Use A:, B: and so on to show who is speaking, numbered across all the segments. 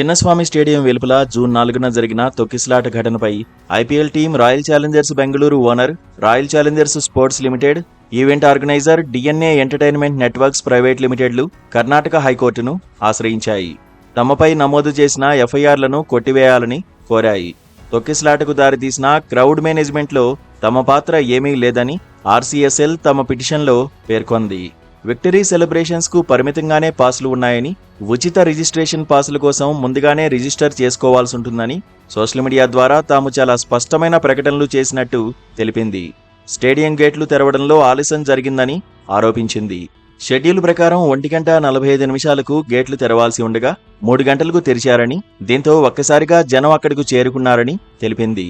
A: Chinnaswamy stadium వెలుపల June నాలుగున జరిగిన తొక్కిసలాట ఘటనపై IPL team Royal Challengers Bengaluru owner Royal Challengers Sports Limited event organiser DNA Entertainment Networks Private లిమిటెడ్లు Karnataka హైకోర్టును ఆశ్రయించాయి. తమపై నమోదు చేసిన ఎఫ్ఐఆర్లను కొట్టివేయాలని కోరాయి. తొక్కిసలాటకు దారితీసిన క్రౌడ్ మేనేజ్మెంట్లో తమ పాత్ర ఏమీ లేదని ఆర్సీఎస్ఎల్ తమ పిటిషన్లో పేర్కొంది. విక్టరీ సెలబ్రేషన్స్కు పరిమితంగానే పాసులు ఉన్నాయని ఉచిత రిజిస్ట్రేషన్ పాసుల కోసం ముందుగానే రిజిస్టర్ చేసుకోవాల్సి ఉంటుందని సోషల్ మీడియా ద్వారా తాము చాలా స్పష్టమైన ప్రకటనలు చేసినట్టు తెలిపింది. స్టేడియం గేట్లు తెరవడంలో ఆలస్యం జరిగిందని ఆరోపించింది. షెడ్యూల్ ప్రకారం ఒంటి గంట నలభై ఐదు నిమిషాలకు గేట్లు తెరవాల్సి ఉండగా మూడు గంటలకు తెరిచారని దీంతో ఒక్కసారిగా జనం అక్కడకు చేరుకున్నారని తెలిపింది.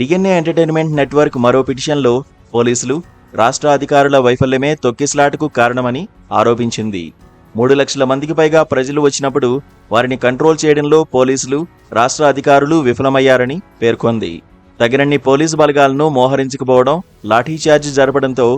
A: డిఎన్ఏ ఎంటర్టైన్మెంట్ నెట్వర్క్ మరో పిటిషన్లో పోలీసులు రాష్ట్ర అధికారుల వైఫల్యమే తొక్కిస్లాట్కు కారణమని ఆరోపించింది. మూడు లక్షల మందికి పైగా ప్రజలు వచ్చినప్పుడు వారిని కంట్రోల్ చేయడంలో పోలీసులు రాష్ట్ర అధికారులు విఫలమయ్యారని పేర్కొంది. తగినన్ని పోలీసు బలగాలను మోహరించకపోవడం లాఠీచార్జ్ జరపడంతో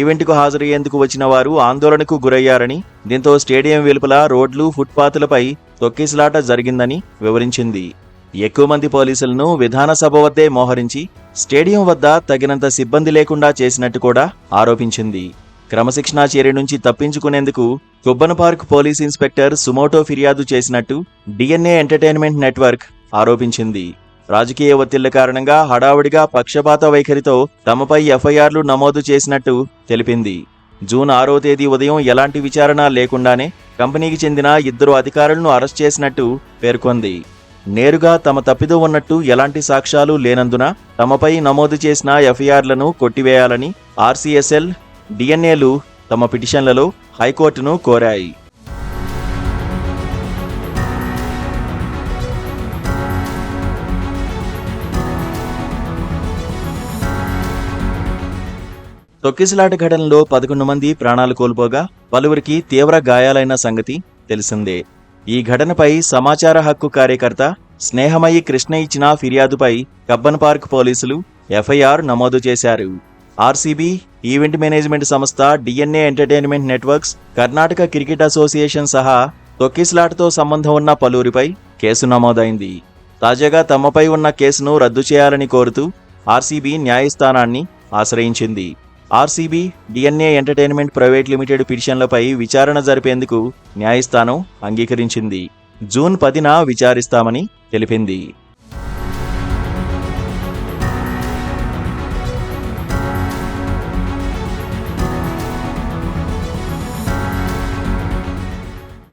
A: ఈవెంట్కు హాజరయ్యేందుకు వచ్చిన వారు ఆందోళనకు గురయ్యారని దీంతో స్టేడియం వెలుపల రోడ్లు ఫుట్పాత్లపై తొక్కిసలాట జరిగిందని వివరించింది. ఎక్కువ మంది పోలీసులను విధానసభ వద్దే మోహరించి స్టేడియం వద్ద తగినంత సిబ్బంది లేకుండా చేసినట్టు కూడా ఆరోపించింది. క్రమశిక్షణా చర్య నుంచి తప్పించుకునేందుకు Cubbon Park police inspector suo motu ఫిర్యాదు చేసినట్టు డిఎన్ఏ ఎంటర్టైన్మెంట్ నెట్వర్క్ ఆరోపించింది. రాజకీయ ఒత్తిళ్ళ కారణంగా హడావుడిగా పక్షపాత వైఖరితో తమపై ఎఫ్ఐఆర్లు నమోదు చేసినట్టు తెలిపింది. జూన్ ఆరో తేదీ ఉదయం ఎలాంటి విచారణ లేకుండానే కంపెనీకి చెందిన ఇద్దరు అధికారులను అరెస్ట్ చేసినట్టు పేర్కొంది. నేరుగా తమ తప్పిదో ఉన్నట్టు ఎలాంటి సాక్ష్యాలు లేనందున తమపై నమోదు చేసిన ఎఫ్ఐఆర్లను కొట్టివేయాలని ఆర్సీఎస్ఎల్ డిఎన్ఏలు తమ పిటిషన్లలో హైకోర్టును కోరాయి. తొక్కిసలాట ఘటనలో పదకొండు మంది ప్రాణాలు కోల్పోగా పలువురికి తీవ్ర గాయాలైన సంగతి తెలిసిందే. ఈ ఘటనపై సమాచార హక్కు కార్యకర్త స్నేహమయి కృష్ణ ఇచ్చిన ఫిర్యాదుపై కబ్బన్ పార్క్ పోలీసులు ఎఫ్ఐఆర్ నమోదు చేశారు. ఆర్సీబీ ఈవెంట్ మేనేజ్మెంట్ సంస్థ DNA Entertainment Networks Karnataka cricket association సహా తొక్కిస్లాట్తో సంబంధం ఉన్న పలువురిపై కేసు నమోదైంది. తాజాగా తమపై ఉన్న కేసును రద్దు చేయాలని కోరుతూ ఆర్సీబీ న్యాయస్థానాన్ని ఆశ్రయించింది. RCB DNA Entertainment Private Limited పిటిషన్లపై విచారణ జరిపేందుకు న్యాయస్థానం అంగీకరించింది. జూన్ పదిన విచారిస్తామని తెలిపింది.